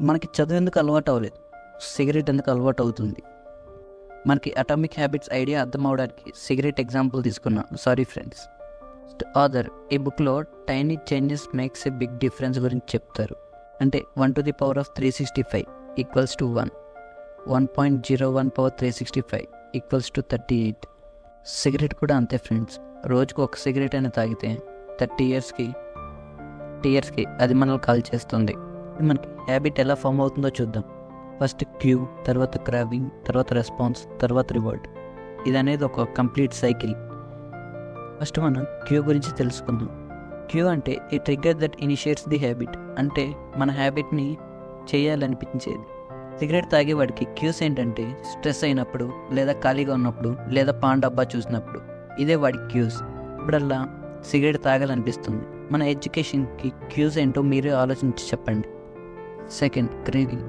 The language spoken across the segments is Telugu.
మనకి చదువు ఎందుకు అలవాటు అవ్వలేదు. సిగరెట్ ఎందుకు అలవాటు అవుతుంది? మనకి అటామిక్ హ్యాబిట్స్ ఐడియా అర్థం అవడానికి సిగరెట్ ఎగ్జాంపుల్ తీసుకున్నాను సారీ ఫ్రెండ్స్ ఆదర్ ఈ బుక్లో tiny changes makes a big difference గురించి చెప్తారు. అంటే one to the power of three sixty five equals to one one point zero one power three sixty five equals to thirty eight cigarette కూడా అంతే ఫ్రెండ్స్ రోజుకు ఒక సిగరెట్ అయినా తాగితే థర్టీ ఇయర్స్కి టీ ఇయర్స్కి అది మనల్ని కాల్ చేస్తుంది. మనకి హ్యాబిట్ ఎలా ఫామ్ అవుతుందో చూద్దాం. ఫస్ట్ క్యూ తర్వాత క్రావింగ్ తర్వాత రెస్పాన్స్ తర్వాత రివార్డ్ ఇది అనేది ఒక కంప్లీట్ సైకిల్ ఫస్ట్ మనం క్యూ గురించి తెలుసుకుందాం. క్యూ అంటే ఈ trigger that initiates the habit అంటే మన హ్యాబిట్ని చేయాలనిపించేది. సిగరెట్ తాగేవాడికి క్యూస్ ఏంటంటే స్ట్రెస్ అయినప్పుడు లేదా ఖాళీగా ఉన్నప్పుడు లేదా పాన్ డబ్బా చూసినప్పుడు ఇదే వాడి క్యూస్ ఇప్పుడల్లా సిగరెట్ తాగాలనిపిస్తుంది. మన ఎడ్యుకేషన్కి క్యూస్ ఏంటో మీరే ఆలోచించి చెప్పండి. Second craving.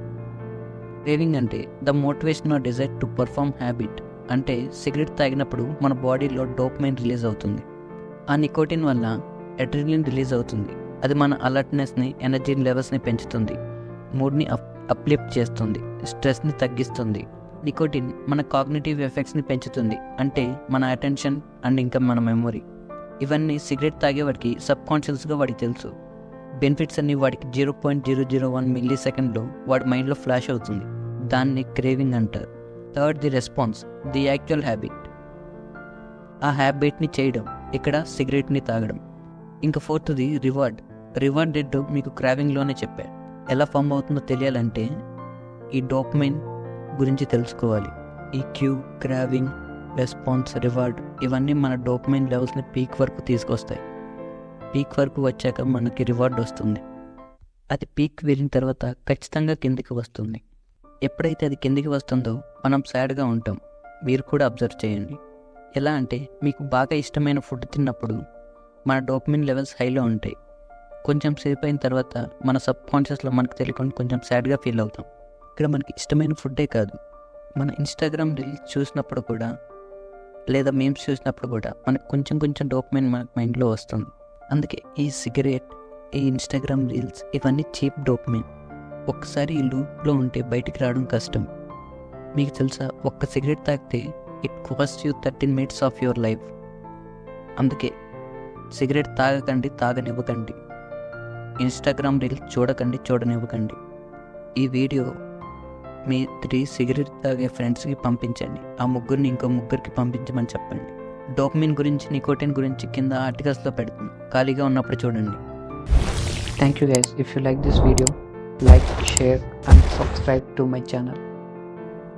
క్రేవింగ్ అంటే the motivation or desire to perform habit అంటే సిగరెట్ తాగినప్పుడు మన బాడీలో డోపమైన్ రిలీజ్ అవుతుంది. ఆ నికోటిన్ వల్ల ఎడ్రిలిన్ రిలీజ్ అవుతుంది. అది మన అలర్ట్నెస్ని ఎనర్జీ లెవెల్స్ని పెంచుతుంది. మూడ్ని అప్ అప్లిఫ్ట్ చేస్తుంది. స్ట్రెస్ని తగ్గిస్తుంది. నికోటిన్ మన కాగ్నిటివ్ ఎఫెక్ట్స్ని పెంచుతుంది. అంటే మన అటెన్షన్ అండ్ ఇంకా మన మెమొరీ. ఇవన్నీ సిగరెట్ తాగేవాడికి సబ్ కాన్షియస్గా వాడికి తెలుసు. బెనిఫిట్స్ అన్ని వాడికి zero point zero zero one milli సెకండ్లో వాడి మైండ్లో ఫ్లాష్ అవుతుంది. దాన్ని క్రేవింగ్ అంటారు. Third the response the actual habit. ఆ హ్యాబిట్ని చేయడం ఇక్కడ సిగరెట్ని తాగడం. ఇంకా ఫోర్త్ది రివార్డ్. రివార్డ్ డెడ్ మీకు క్రావింగ్లోనే చెప్పారు ఎలా ఫామ్ అవుతుందో తెలియాలంటే ఈ డోపమైన్ గురించి తెలుసుకోవాలి. ఈ క్యూ క్రావింగ్ రెస్పాన్స్ రివార్డ్ ఇవన్నీ మన డోపమైన్ లెవెల్స్ని పీక్ వరకు తీసుకొస్తాయి. పీక్ వరకు వచ్చాక మనకి రివార్డ్ వస్తుంది. అది పీక్ వెళ్ళిన తర్వాత ఖచ్చితంగా కిందికి వస్తుంది. ఎప్పుడైతే అది కిందికి వస్తుందో మనం సాడ్గా ఉంటాం. మీరు కూడా అబ్జర్వ్ చేయండి. ఎలా అంటే మీకు బాగా ఇష్టమైన ఫుడ్ తిన్నప్పుడు మన డోపమిన్ లెవెల్స్ హైలో ఉంటాయి. కొంచెం సేపు అయిన తర్వాత మన సబ్ కాన్షియస్లో మనకు తెలియకుండా కొంచెం సాడ్గా ఫీల్ అవుతాం. ఇక్కడ మనకి ఇష్టమైన ఫుడ్డే కాదు. మన ఇన్స్టాగ్రామ్ రీల్స్ చూసినప్పుడు కూడా లేదా మేమ్స్ చూసినప్పుడు కూడా మనకు కొంచెం కొంచెం డోపమైన్ మన మైండ్లో వస్తుంది. అందుకే ఈ సిగరెట్ ఈ ఇన్స్టాగ్రామ్ రీల్స్ ఇవన్నీ చీప్ డోపమిన్. ఒక్కసారి ఈ లూప్లో ఉంటే బయటికి రావడం కష్టం. మీకు తెలుసా ఒక్క సిగరెట్ తాగితే it cost you thirteen minutes of your life. అందుకే సిగరెట్ తాగకండి తాగనివ్వకండి. ఇన్స్టాగ్రామ్ రీల్స్ చూడకండి చూడనివ్వకండి. ఈ వీడియో మీ త్రీ సిగరెట్ తాగే ఫ్రెండ్స్కి పంపించండి. ఆ ముగ్గురిని ఇంకో ముగ్గురికి పంపించమని చెప్పండి. డోపమిన్ గురించి నికోటిన్ గురించి కింద ఆర్టికల్స్లో పెడుతుంది. ఖాళీగా ఉన్నప్పుడు చూడండి. Thank you if you like this video like share and subscribe to my channel